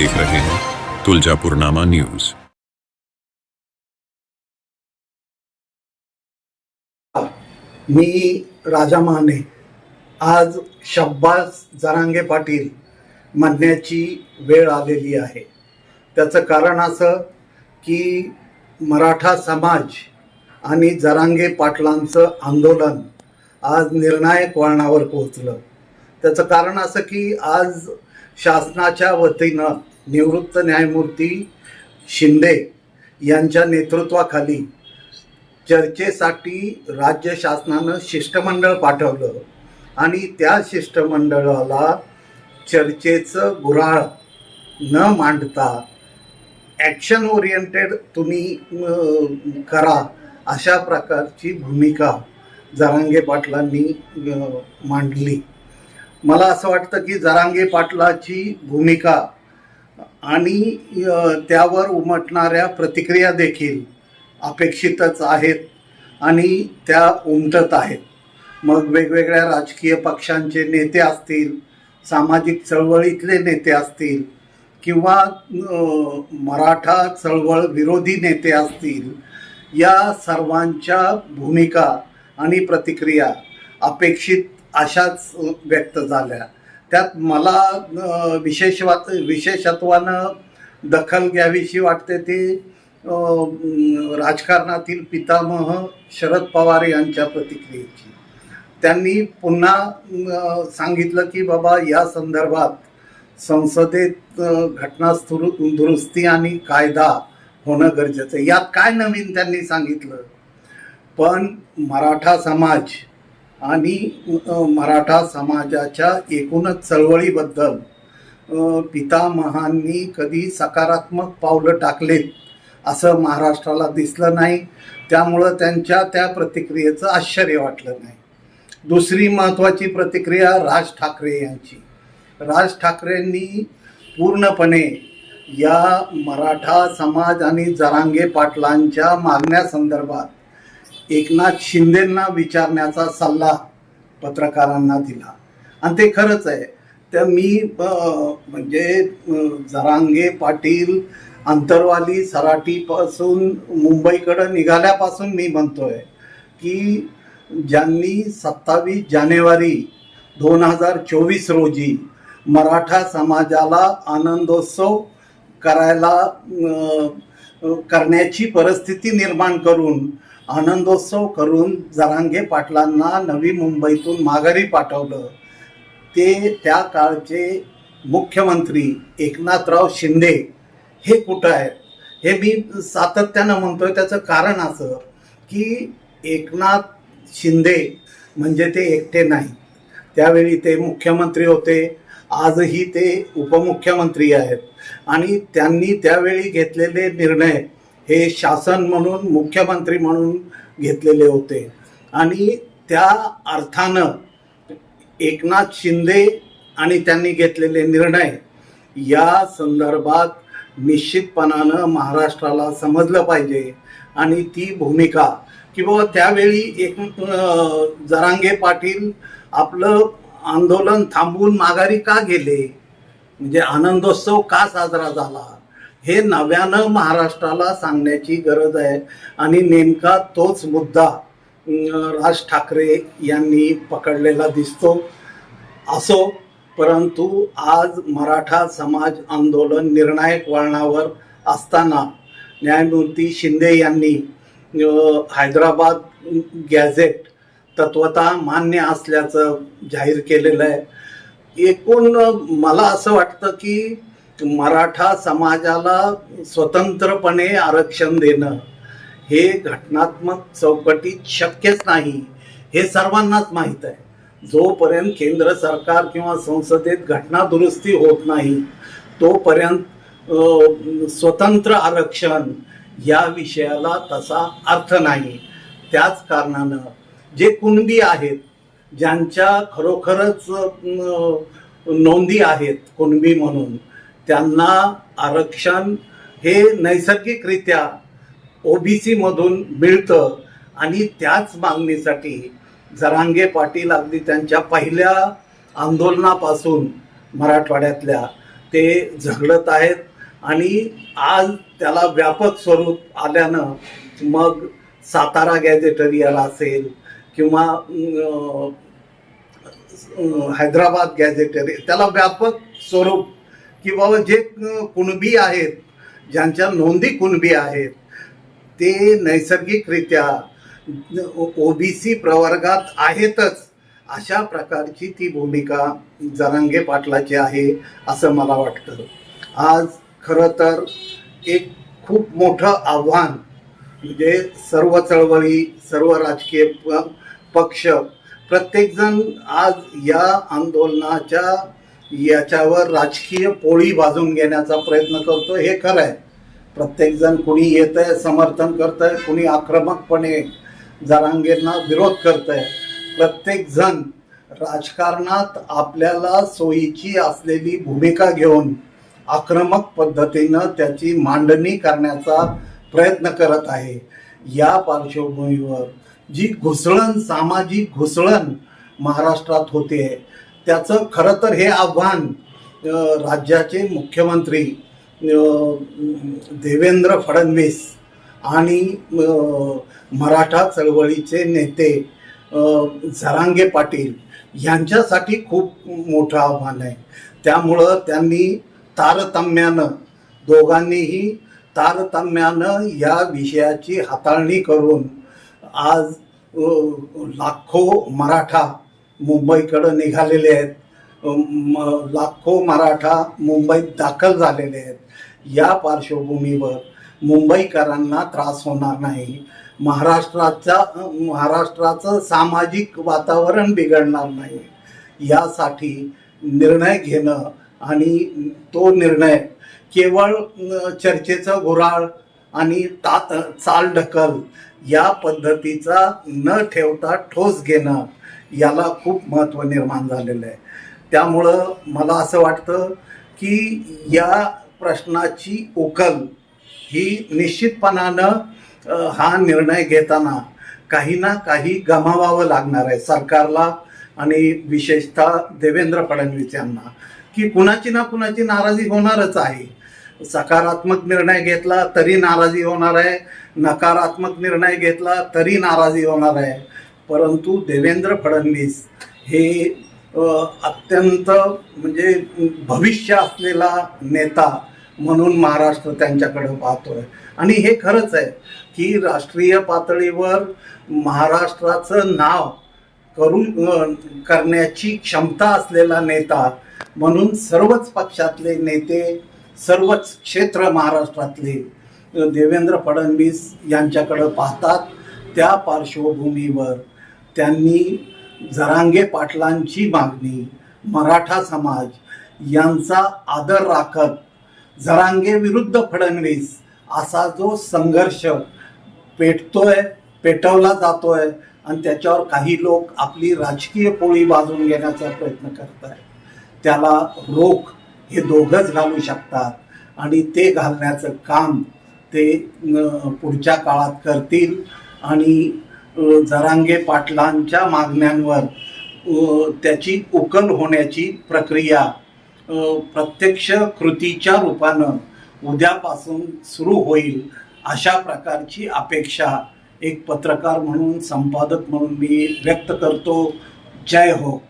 देख रहे हैं। तुलजापुरनामा न्यूज। मी राजा महाने आज शब्बास जरांगे पाटील म्हणण्याची वेळ आलेली आहे. त्याचं कारण असं की मराठा समाज आणि जरांगे पाटलांचं आंदोलन आज निर्णायक वळणावर पोहोचलं. त्याचं कारण असं की आज शासनाच्या वतीनं निवृत्त न्यायमूर्ती शिंदे यांच्या नेतृत्वाखाली चर्चेसाठी राज्य शासनानं शिष्टमंडळ पाठवलं आणि त्या शिष्टमंडळाला चर्चेचं गुऱ्हाळ न मांडता ॲक्शन ओरिएंटेड तुम्ही करा अशा प्रकारची भूमिका जरांगे पाटलांनी मांडली. मला असं वाटतं की जरांगे पाटलाची भूमिका आणि त्यावर उमटणाऱ्या प्रतिक्रिया देखील अपेक्षितच आहेत आणि त्या उमटत आहेत. मग वेगवेगळ्या राजकीय पक्षांचे नेते असतील सामाजिक चळवळीतले नेते असतील किंवा मराठा चळवळ विरोधी नेते असतील या सर्वांच्या भूमिका आणि प्रतिक्रिया अपेक्षित अशाच व्यक्त झाल्या. त्यात मला विशेष वात विशेषत्वानं दखल घ्यावीशी वाटते ती राजकारणातील पितामह शरद पवार यांच्या प्रतिक्रियेची. त्यांनी पुन्हा सांगितलं की बाबा या संदर्भात संसदेत घटनास्थुरु दुरुस्ती आणि कायदा होणं गरजेचं आहे. यात काय नवीन त्यांनी सांगितलं? पण मराठा समाज आणि मराठा समाजाच्या एकूणच चळवळीबद्दल पितामहांनी कधी सकारात्मक पावलं टाकलेत असं महाराष्ट्राला दिसलं नाही. त्यामुळं त्यांच्या त्या प्रतिक्रियेचं आश्चर्य वाटलं नाही. दुसरी महत्त्वाची प्रतिक्रिया राज ठाकरे यांची. राज ठाकरेंनी पूर्णपणे या मराठा समाज आणि जरांगे पाटलांच्या मागण्यासंदर्भात एकनाथ शिंदेंना विचारण्याचा सल्ला पत्रकारांना दिला. आणि ते खरंच आहे. तर मी म्हणजे जरांगे पाटील अंतरवाली सराटीपासून मुंबईकडं निघाल्यापासून मी म्हणतोय की ज्यांनी सत्तावीस जानेवारी दोन हजार चोवीस रोजी मराठा समाजाला आनंदोत्सव करायला करण्याची परिस्थिती निर्माण करून आनंदोत्सव करून जरांगे पाटलांना नवी मुंबईतून माघारी पाठवलं. ते त्या काळचे मुख्यमंत्री एकनाथराव शिंदे हे कुठं आहेत? हे मी सातत्यानं म्हणतोय त्याचं कारण असं की एकनाथ शिंदे म्हणजे ते एकटे नाही त्यावेळी ते मुख्यमंत्री होते आजही ते उपमुख्यमंत्री आहेत. आणि त्यांनी त्यावेळी घेतलेले निर्णय हे शासन म्हणून मुख्यमंत्री म्हणून घेतलेले होते. आणि त्या अर्थानं एकनाथ शिंदे आणि त्यांनी घेतलेले निर्णय या संदर्भात निश्चितपणानं महाराष्ट्राला समजलं पाहिजे. आणि ती भूमिका की बाबा त्यावेळी एक जरांगे पाटील आपलं आंदोलन थांबवून माघारी का गेले? म्हणजे आनंदोत्सव का साजरा झाला? हे नव्यानं महाराष्ट्राला सांगण्याची गरज आहे. आणि नेमका तोच मुद्दा राज ठाकरे यांनी पकडलेला दिसतो असो. परंतु आज मराठा समाज आंदोलन निर्णायक वळणावर असताना न्यायमूर्ती शिंदे यांनी हैदराबाद गॅझेट तत्वता मान्य असल्याचं जाहीर केलेलं आहे. एकूण मला असं वाटतं की मराठा समाजाला स्वतंत्रपणे आरक्षण देणं हे घटनात्मक चौकटीत शक्यच नाही हे सर्वांनाच माहीत आहे. जोपर्यंत केंद्र सरकार किंवा संसदेत घटना दुरुस्ती होत नाही तोपर्यंत स्वतंत्र आरक्षण या विषयाला तसा अर्थ नाही. त्याच कारणानं जे कुणबी आहेत ज्यांच्या खरोखरच नोंदी आहेत कुणबी म्हणून त्यांना आरक्षण हे नैसर्गिकरित्या ओबीसी मधून मिळतं. आणि त्याच मागणीसाठी जरांगे पाटील अगदी त्यांच्या पहिल्या आंदोलनापासून मराठवाड्यातल्या ते झगडत आहेत. आणि आज त्याला व्यापक स्वरूप आल्यानं मग सातारा गॅझेटरियल असेल किंवा हैदराबाद गॅझेटरी त्याला व्यापक स्वरूप की बाबा जे कुणबी आहेत ज्यांच्या नोंदी कुणबी आहेत ते नैसर्गिकरित्या ओबीसी प्रवर्गात आहेतच अशा प्रकारची ती भूमिका जरांगे पाटलाची आहे असं मला वाटतं. आज खरं तर एक खूप मोठं आव्हान म्हणजे सर्व चळवळी सर्व राजकीय प- पक्ष प्रत्येकजण आज या आंदोलनाच्या याच्यावर राजकीय पोळी भाजून घेण्याचा प्रयत्न करतो हे खरं आहे. प्रत्येकजण कुणी येत आहे समर्थन करत आहे कुणी आक्रमकपणे जरांगेंना विरोध करत आहे प्रत्येकजण राजकारणात आपल्याला सोयीची असलेली भूमिका घेऊन आक्रमक पद्धतीनं त्याची मांडणी करण्याचा प्रयत्न करत आहे. या पार्श्वभूमीवर जी घुसळण सामाजिक घुसळण महाराष्ट्रात होते त्याचं खरं तर हे आव्हान राज्याचे मुख्यमंत्री देवेंद्र फडणवीस आणि मराठा चळवळीचे नेते झरांगे पाटील यांच्यासाठी खूप मोठं आव्हान आहे. त्यामुळं त्यांनी तारतम्यानं दोघांनीही तारतम्यानं या विषयाची हाताळणी करून आज लाखो मराठा मुंबईकडं निघालेले आहेत. लाखो मराठा मुंबईत दाखल झालेले आहेत. या पार्श्वभूमीवर मुंबईकरांना त्रास होणार नाही. महाराष्ट्राचा महाराष्ट्राचं सामाजिक वातावरण बिघडणार नाही. यासाठी निर्णय घेणं आणि तो निर्णय केवळ चर्चेचं घोराळ आणि ता चाल ढकल या पद्धतीचा न ठेवता ठोस घेणं याला खूप महत्त्व निर्माण झालेलं आहे. त्यामुळं मला असं वाटतं की या प्रश्नाची उकल ही निश्चितपणानं हा निर्णय घेताना काही ना काही गमावावं लागणार आहे सरकारला आणि विशेषतः देवेंद्र फडणवीस यांना. की कुणाची ना कुणाची नाराजी होणारच आहे. सकारात्मक निर्णय घेतला तरी नाराजी होणार आहे नकारात्मक निर्णय घेतला तरी नाराजी होणार आहे. परंतु देवेंद्र फडणवीस हे अत्यंत म्हणजे भविष्य असलेला नेता म्हणून महाराष्ट्र त्यांच्याकडे पाहतोय. आणि हे खरंच आहे की राष्ट्रीय पातळीवर महाराष्ट्राचं नाव करून करण्याची क्षमता असलेला नेता म्हणून सर्वच पक्षातले नेते सर्वच क्षेत्र महाराष्ट्रातले देवेंद्र फडणवीस यांच्याकडं पाहतात त्या पार्श्वभूमीवर. त्यांनी जरांगे पाटलांची मागणी मराठा समाज यांचा आदर राखत जरांगे विरुद्ध फडणवीस असा जो संघर्ष पेटतोय पेटवला जातोय आणि त्याच्यावर काही लोक आपली राजकीय पोळी बाजून घेण्याचा प्रयत्न करत आहेत त्याला रोख हे दोघंच घालू शकतात आणि ते घालण्याचं काम ते पुढच्या काळात करतील आणि जरांगे पाटलांच्या मागण्यांवर त्याची उकल होण्याची प्रक्रिया प्रत्यक्ष कृतीच्या रूपानं उद्यापासून सुरू होईल अशा प्रकारची अपेक्षा एक पत्रकार म्हणून संपादक म्हणून मी व्यक्त करतो. जय हो.